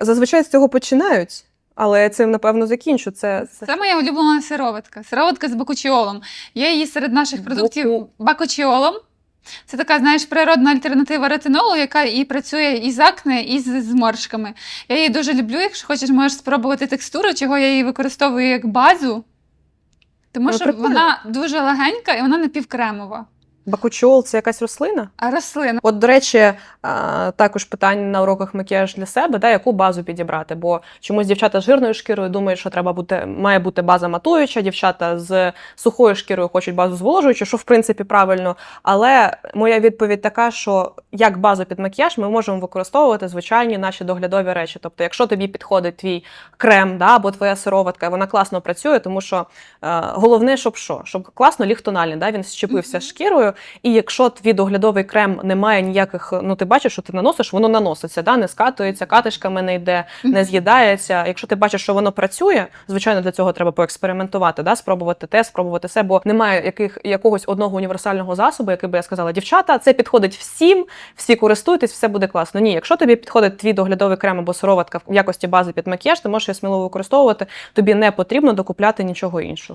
Зазвичай з цього починають, але цим напевно закінчу. Це, це... Це моя улюблена сироватка. Сироватка з бакучіолом. Є її серед наших продуктів Баку- бакучіолом. Це така, знаєш, природна альтернатива ретинолу, яка і працює і з акне, і з зморшками. Я її дуже люблю. Якщо хочеш, можеш спробувати текстуру, чого я її використовую як базу. Тому що вона дуже легенька і вона напівкремова. Бакучол це якась рослина. А рослина. От, до речі, також питання на уроках макіяж для себе, да, яку базу підібрати. Бо чомусь дівчата з жирною шкірою думають, що треба бути, має бути база матуюча, дівчата з сухою шкірою хочуть базу зволожуючу, що в принципі правильно. Але моя відповідь така, що як базу під макіяж ми можемо використовувати звичайні наші доглядові речі. Тобто, якщо тобі підходить твій крем да, або твоя сироватка, вона класно працює, тому що е, головне, щоб що? Щоб класно ліг тональний, да, він щепився шкірою. І якщо твій доглядовий крем не має ніяких, ну ти бачиш, що ти наносиш, воно наноситься, да? не скатується, катишками не йде, не з'їдається. Якщо ти бачиш, що воно працює, звичайно, для цього треба поекспериментувати, да? спробувати те, спробувати все, бо немає яких, якогось одного універсального засобу, який би я сказала, дівчата, це підходить всім, всі користуйтесь, все буде класно. Ні, якщо тобі підходить твій доглядовий крем або сироватка в якості бази під макіяж, ти можеш її сміливо використовувати. Тобі не потрібно докупляти нічого іншого.